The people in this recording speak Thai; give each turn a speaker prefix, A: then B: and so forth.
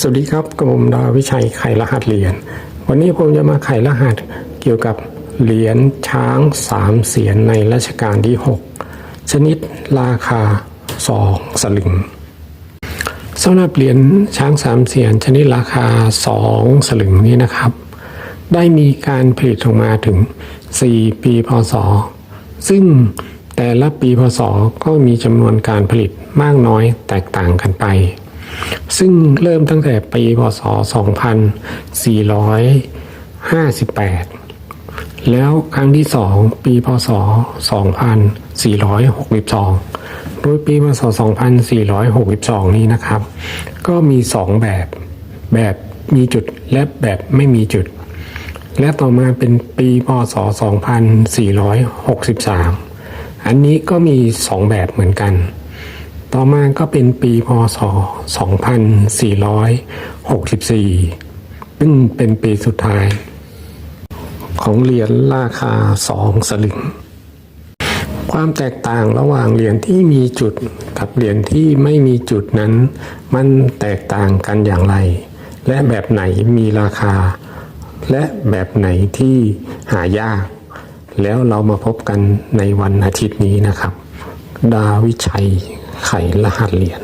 A: สวัสดีครับกับผมดาวิชัยไขรหัสเหรียญ วันนี้ผมจะมาไขรหัสเกี่ยวกับเหรียญช้างสามเสียนในรัชกาลที่ 6 ชนิดราคาสองสลึงสำหรับเหรียญช้างสามเสียนชนิดราคาสองสลึงนี้นะครับ ได้มีการผลิตออกมาถึง 4 ปีพศ ซึ่งแต่ละปีพศก็มีจำนวนการผลิตมากน้อยแตกต่างกันไป ซึ่งเริ่มตั้งแต่ปีพศ 2458 แล้วครั้งที่ 2 ปีพศ 2462 โดยปีพศ 2462 นี้นะครับ ก็มี 2 แบบ แบบมีจุดและแบบไม่มีจุด และต่อมาเป็นปีพศ 2463 อันนี้ก็มี 2 แบบเหมือนกัน ต่อมาก็เป็นปีพศ 2464 ซึ่งเป็นปีสุดท้าย ของเหรียญราคา 2 สลึง ความแตกต่างระหว่างเหรียญที่มีจุดกับเหรียญที่ไม่มีจุดนั้น มันแตกต่างกันอย่างไร และแบบไหนมีราคา และแบบไหนที่หายาก แล้วเรามาพบกันในวันอาทิตย์นี้นะครับ ดาวิชัย ไขรหัสเหรียญ